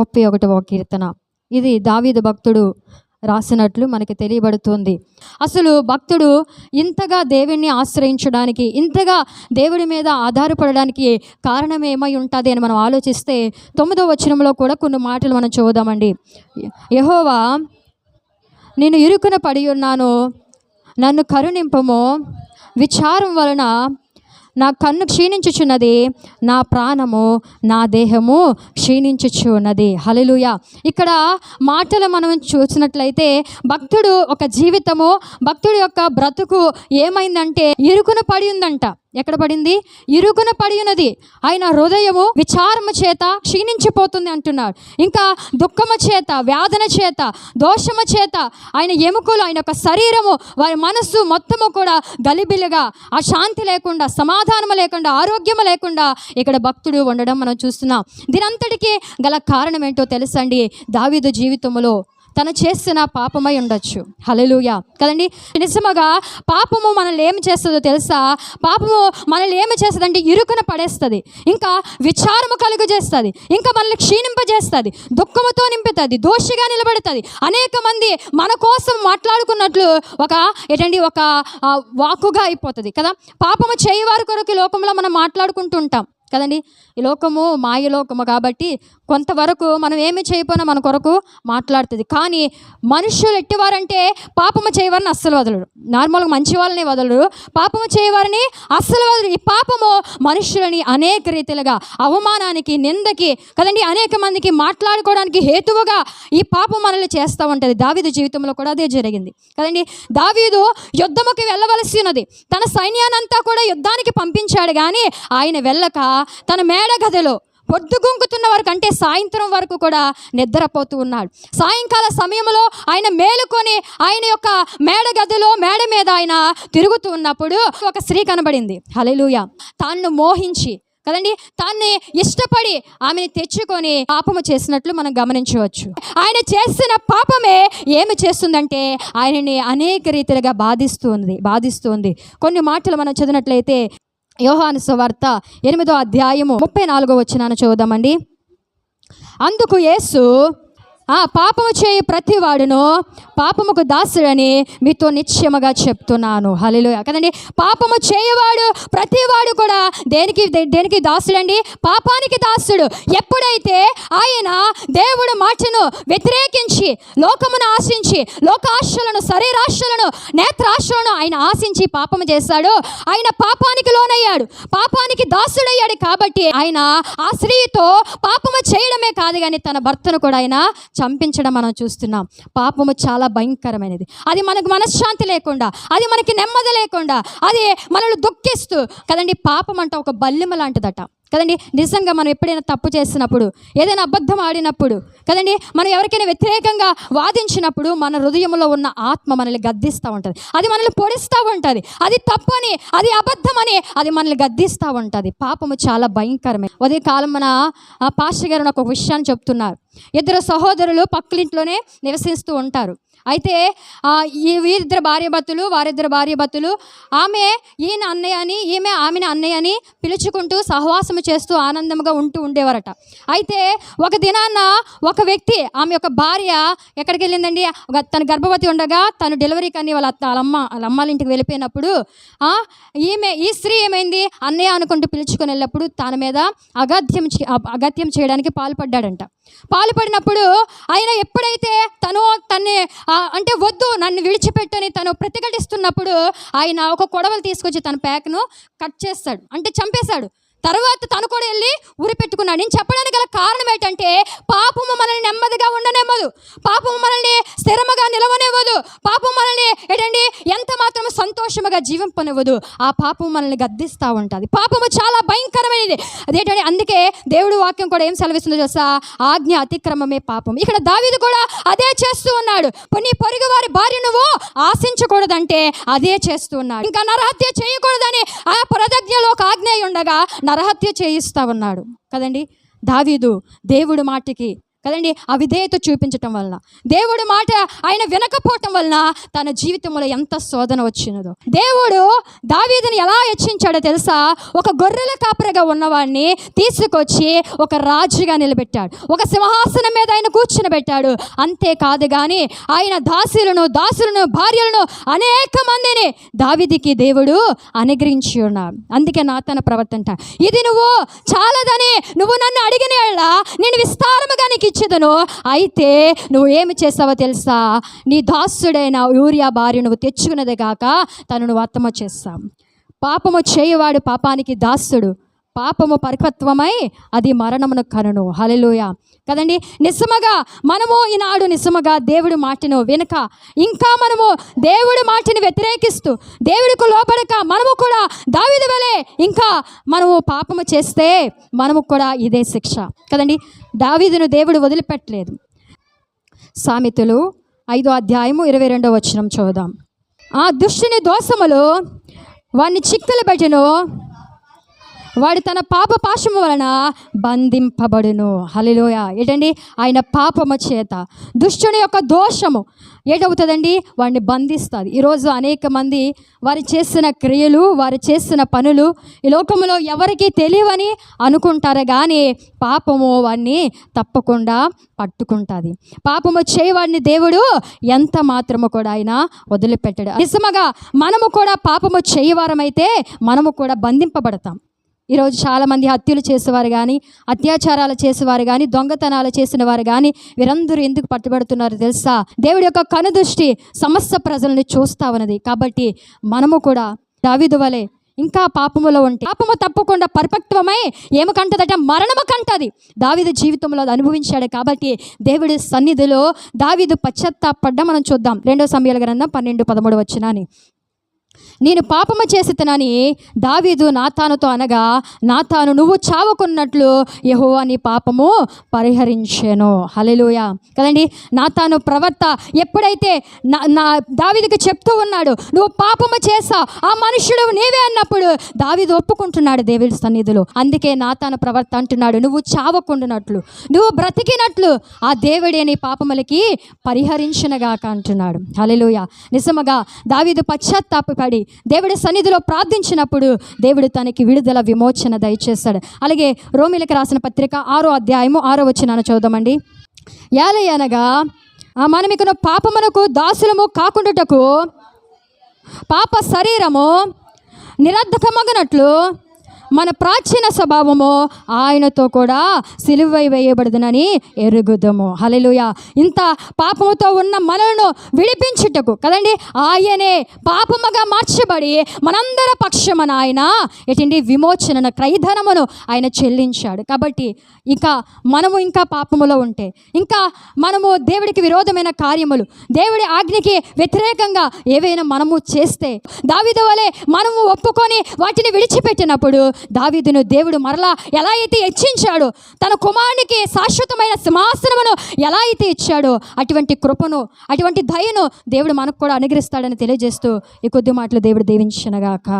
ముప్పై ఒకటవ కీర్తన. ఇది దావీదు భక్తుడు రాసినట్లు మనకి తెలియబడుతుంది. అసలు భక్తుడు ఇంతగా దేవుణ్ణి ఆశ్రయించడానికి ఇంతగా దేవుడి మీద ఆధారపడడానికి కారణం ఏమై ఉంటుంది అని మనం ఆలోచిస్తే తొమ్మిదో వచనంలో కూడా కొన్ని మాటలు మనం చూద్దామండి. యహోవా నేను ఇరుకున పడి ఉన్నాను నన్ను కరుణింపము. విచారం వలన నా కన్ను క్షీణించుచున్నది నా ప్రాణము నా దేహము క్షీణించుచున్నది. హలలుయ ఇక్కడ మాటలు మనం చూసినట్లయితే భక్తుడు ఒక జీవితము భక్తుడి యొక్క బ్రతుకు ఏమైందంటే ఇరుకున పడి ఉందంట. ఎక్కడ పడింది? ఇరుగున పడి ఉన్నది ఆయన హృదయము విచారము చేత క్షీణించిపోతుంది అంటున్నాడు. ఇంకా దుఃఖము చేత వ్యాధన చేత దోషము చేత ఆయన ఎముకలు ఆయన యొక్క శరీరము వారి మనస్సు మొత్తము కూడా గలిబిలిగా ఆ శాంతి లేకుండా సమాధానము లేకుండా ఆరోగ్యము లేకుండా ఇక్కడ భక్తుడు ఉండడం మనం చూస్తున్నాం. దీనంతటికీ గల కారణం ఏంటో తెలుసండి. దావీదు జీవితంలో తను చేసిన పాపమై ఉండొచ్చు. హలలుయా కదండి? నిజముగా పాపము మనల్ని ఏమి చేస్తుందో తెలుసా? పాపము మనల్ని ఏమి చేస్తుందంటే ఇరుకున పడేస్తుంది. ఇంకా విచారము కలుగు చేస్తుంది ఇంకా మనల్ని క్షీణింపజేస్తుంది. దుఃఖముతో నింపుతుంది. దోషిగా నిలబడుతుంది. అనేక మంది మన కోసం మాట్లాడుకున్నట్లు ఒక ఏంటండి? ఒక వాకుగా వాక్కుగా అయిపోతుంది కదా? పాపము చేయవారి కొరకు లోకంలో మనం మాట్లాడుకుంటుంటాం కదండి? ఈ లోకము మాయ లోకము కాబట్టి కొంతవరకు మనం ఏమి చేయపోయినా మన కొరకు మాట్లాడుతుంది. కానీ మనుషులు ఎట్టివారంటే పాపము చేయవారిని అస్సలు వదలరు. నార్మల్గా మంచి వాళ్ళని వదలరు. పాపము చేయవారిని అస్సలు వదలరు. ఈ పాపము మనుషులని అనేక రీతిలుగా అవమానానికి నిందకి కదండి అనేక మందికి మాట్లాడుకోవడానికి హేతువుగా ఈ పాపం మనల్ని చేస్తూ ఉంటుంది. దావీదు జీవితంలో కూడా అదే జరిగింది. కదండి దావీదు యుద్ధముకి వెళ్ళవలసి ఉన్నది. తన సైన్యానంతా కూడా యుద్ధానికి పంపించాడు. కానీ ఆయన వెళ్ళక తన మేడ గదిలో పొద్దుగుంకుతున్న వరకు అంటే సాయంత్రం వరకు కూడా నిద్రపోతూ ఉన్నాడు. సాయంకాల సమయంలో ఆయన మేలుకొని ఆయన యొక్క మేడ గదిలో మేడ మీద ఆయన తిరుగుతూ ఉన్నప్పుడు ఒక స్త్రీ కనబడింది. హలెలూయ తాను మోహించి కదండి? తాన్ని ఇష్టపడి ఆమెని తెచ్చుకొని పాపము చేసినట్లు మనం గమనించవచ్చు. ఆయన చేసిన పాపమే ఏమి చేస్తుందంటే ఆయనని అనేక రీతిలుగా బాధిస్తుంది బాధిస్తుంది కొన్ని మాటలు మనం చదివినట్లయితే యోహాను సువార్త ఎనిమిదో అధ్యాయము ముప్పై నాలుగో వచ్చినాను చూద్దామండి. అందుకు యేసు ఆ పాపము చేయి ప్రతివాడును పాపముకు దాసుడని మీతో నిశ్చయముగా చెప్తున్నాను. హలిలో కదండి? పాపము చేయవాడు ప్రతివాడు కూడా దేనికి దేనికి దాసుడండి? పాపానికి దాసుడు. ఎప్పుడైతే ఆయన దేవుడు మాటను వ్యతిరేకించి లోకమును ఆశించి లోకాశలను శరీరాశలను నేత్రాశలను ఆయన ఆశించి పాపము చేశాడు ఆయన పాపానికి లోనయ్యాడు. పాపానికి దాసుడయ్యాడు కాబట్టి ఆయన ఆ స్త్రీతో పాపము చేయడమే కాదు కానీ తన భర్తను కూడా ఆయన చంపించడం మనం చూస్తున్నాం. పాపము చాలా భయంకరమైనది. అది మనకు మనశ్శాంతి లేకుండా అది మనకి నెమ్మది లేకుండా అది మనల్ని దుఃఖిస్తూ. కదండి పాపం అంట ఒక బల్లిమ లాంటిదట. కదండి నిజంగా మనం ఎప్పుడైనా తప్పు చేసినప్పుడు ఏదైనా అబద్ధం ఆడినప్పుడు కదండి మనం ఎవరికైనా వ్యతిరేకంగా వాదించినప్పుడు మన హృదయంలో ఉన్న ఆత్మ మనల్ని గద్దిస్తూ ఉంటుంది. అది మనల్ని పొడిస్తూ ఉంటుంది. అది తప్పని అది అబద్ధమని అది మనల్ని గద్దిస్తూ ఉంటుంది. పాపము చాలా భయంకరమే ఉదయకాలం మన ఆ, పాస్టర్ గారు నాకు ఒక విషయాన్ని చెప్తున్నారు. ఇద్దరు సహోదరులు పక్కలింట్లోనే నివసిస్తూ ఉంటారు. అయితే ఈ వీరిద్దరు భార్యభర్తలు వారిద్దరు భార్యభర్తలు ఆమె ఈయన అన్నయ్య అని ఈమె ఆమెను అన్నయ్య అని పిలుచుకుంటూ సహవాసము చేస్తూ ఆనందంగా ఉంటూ ఉండేవారట. అయితే ఒక దినాన ఒక వ్యక్తి ఆమె యొక్క భార్య ఎక్కడికి వెళ్ళిందండి? తను గర్భవతి ఉండగా తను డెలివరీ కానీ వాళ్ళ అత్త వాళ్ళ అమ్మ వాళ్ళ అమ్మాళ్ళ ఇంటికి వెళ్ళిపోయినప్పుడు ఈమె ఈ స్త్రీ ఏమైంది? అన్నయ్య అనుకుంటూ పిలుచుకొని వెళ్ళినప్పుడు తన మీద అగత్యం అగత్యం చేయడానికి పాల్పడ్డాడంట. పాల్పడినప్పుడు ఆయన ఎప్పుడైతే తను తన్ని అంటే వద్దు నన్ను విడిచిపెట్టని తను ప్రతిఘటిస్తున్నప్పుడు ఆయన ఒక కొడవలు తీసుకొచ్చి తన ప్యాక్ను కట్ చేస్తాడు అంటే చంపేశాడు. తర్వాత తను కూడా వెళ్ళి ఉరి పెట్టుకున్నాడు. నేను చెప్పడానికి గల కారణం ఏంటంటే పాపము మనల్ని నెమ్మదిగా నిలవనివ్వదు. పాపం మనల్ని స్థిరముగా నిలవనివ్వదు. పాపం మనల్ని ఏంటండి? ఎంత మాత్రం సంతోషముగా జీవింపనివ్వదు. ఆ పాపం మనల్ని గద్దిస్తూ ఉంటుంది. పాపము చాలా భయంకరమైనది. అదేంటంటే అందుకే దేవుడు వాక్యం కూడా ఏం సెలవిస్తుందో తెలుసా? ఆజ్ఞ అతిక్రమమే పాపం. ఇక్కడ దావీదు కూడా అదే చేస్తూ ఉన్నాడు. నీ పొరుగు వారి భార్య నువ్వు ఆశించకూడదంటే అదే చేస్తూ ఉన్నాడు. ఇంకా నరహత్య చేయకూడదని ఆ ప్రదజ్ఞలో ఒక ఆజ్ఞ ఉండగా నరహత్య చేయిస్తా ఉన్నాడు. కదండి? దావీదు దేవుడు మాటికి కదండి? అవిధేయత చూపించటం వలన దేవుడు మాట ఆయన వినకపోవటం వలన తన జీవితంలో ఎంత శోధన వచ్చినదో. దేవుడు దావీదని ఎలా హెచ్చించాడో తెలుసా? ఒక గొర్రెల కాపరిగా ఉన్నవాడిని తీసుకొచ్చి ఒక రాజుగా నిలబెట్టాడు. ఒక సింహాసనం మీద ఆయన కూర్చుని పెట్టాడు అంతేకాదు కానీ ఆయన దాసులను దాసులను భార్యలను అనేక మందిని దావిదికి దేవుడు అనుగ్రహించి ఉన్నాడు. అందుకే నా తన ప్రవర్తంట ఇది నువ్వు చాలదని నువ్వు నన్ను అడిగిన నేను విస్తారముగా నీకు ఇచ్చేదను? అయితే నువ్వు ఏమి చేస్తావో తెలుసా? నీ దాసుడైన యూరియా భార్య నువ్వు తెచ్చుకున్నదే కాక తను నువ్వు అత్తమ చేస్తావు పాపము చేయవాడు పాపానికి దాసుడు. పాపము పరిపత్వమై అది మరణమును కనును. హలెలుయ కదండి? నిజముగా మనము ఈనాడు నిజముగా దేవుడి మాటను వెనుక ఇంకా మనము దేవుడి మాటని వ్యతిరేకిస్తూ దేవుడికి లోపడక మనము కూడా దావిది వలె ఇంకా మనము పాపము చేస్తే మనము కూడా ఇదే శిక్ష. కదండి? దావీదును దేవుడు వదిలిపెట్టలేదు. సామెతలు ఐదో అధ్యాయము ఇరవై రెండో వచనం చూద్దాం. ఆ దుష్టుని దోషములు వాడిని చిక్కులు పెట్టెను వాడు తన పాప పాశము వలన బంధింపబడును. హలిలోయ ఏంటండి? ఆయన పాపము చేత. దుష్టుని యొక్క దోషము ఏటవుతుందండి? వాడిని బంధిస్తుంది. ఈరోజు అనేక మంది వారు చేసిన క్రియలు వారు చేసిన పనులు ఈ లోకంలో ఎవరికి తెలియవని అనుకుంటారు కానీ పాపము వాడిని తప్పకుండా పట్టుకుంటుంది. పాపము చేయవాడిని దేవుడు ఎంత మాత్రము కూడా ఆయన వదిలిపెట్టాడు. నిజమగా మనము కూడా పాపము చేయవారమైతే మనము కూడా బంధింపబడతాం. ఈరోజు చాలామంది హత్యలు చేసేవారు కానీ అత్యాచారాలు చేసేవారు కానీ దొంగతనాలు చేసిన వారు కానీ వీరందరూ ఎందుకు పట్టుబడుతున్నారు తెలుసా? దేవుడి యొక్క కనుదృష్టి సమస్త ప్రజల్ని చూస్తా ఉన్నది. కాబట్టి మనము కూడా దావిదు వలె ఇంకా పాపములో ఉంటే పాపము తప్పకుండా పర్ఫెక్ట్వమై ఏమి మరణము కంటది. దావిదు జీవితంలో అది అనుభవించాడు కాబట్టి దేవుడి సన్నిధిలో దావిదు పశ్చత్తాపడ్డ మనం చూద్దాం. రెండో సమయాల గ్రంథం పన్నెండు పదమూడు వచ్చినాని నేను పాపము చేసితనని దావీదు నాతానుతో అనగా నాతాను నువ్వు చావుకున్నట్లు యెహోవా నీ పాపము పరిహరించాను. హలెలుయ కదండి నాతాను ప్రవర్త ఎప్పుడైతే నా నా దావీదుకి చెప్తూ ఉన్నాడు నువ్వు పాపము చేసా ఆ మనుషుడు నీవే అన్నప్పుడు దావీదు ఒప్పుకుంటున్నాడు దేవుడి సన్నిధిలో. అందుకే నాతాను ప్రవర్త అంటున్నాడు నువ్వు చావకుండానట్లు నువ్వు బ్రతికినట్లు ఆ దేవుడే నీ పాపములకి పరిహరించినగాక అంటున్నాడు. హలెలుయ నిజముగా దావీదు పశ్చాత్తాపడి దేవుడి సన్నిధిలో ప్రార్థించినప్పుడు దేవుడు తనకి విడుదల విమోచన దయచేస్తాడు అలాగే రోమిలకు రాసిన పత్రిక ఆరో అధ్యాయము ఆరో వచ్చినాను చూద్దామండి యాలే అనగా ఆ మనం ఇక పాపమునకు దాసులము కాకుండాటకు పాప శరీరము నిరర్ధకమగనట్లు మన ప్రాచీన స్వభావము ఆయనతో కూడా సిలువై వేయబడదునని ఎరుగుదము. హలెలుయ ఇంత పాపముతో ఉన్న మనలను విడిపించుటకు కదండి ఆయనే పాపముగా మార్చబడి మనందర పక్షమున ఆయన ఎటువంటి విమోచనను క్రైధనమును ఆయన చెల్లించాడు. కాబట్టి ఇంకా మనము ఇంకా పాపములో ఉంటే ఇంకా మనము దేవుడికి విరోధమైన కార్యములు దేవుడి ఆజ్ఞకి వ్యతిరేకంగా ఏవైనా మనము చేస్తే దావిద వలె మనము ఒప్పుకొని వాటిని విడిచిపెట్టినప్పుడు దావీదును దేవుడు మరలా ఎలా అయితే హెచ్చించాడు తన కుమారునికి శాశ్వతమైన సింహాసనమును ఎలా అయితే ఇచ్చాడో అటువంటి కృపను అటువంటి దయను దేవుడు మనకు కూడా అనుగ్రహిస్తాడని తెలియజేస్తూ ఈ కొద్ది మాటలు దేవుడు దీవించినగాక.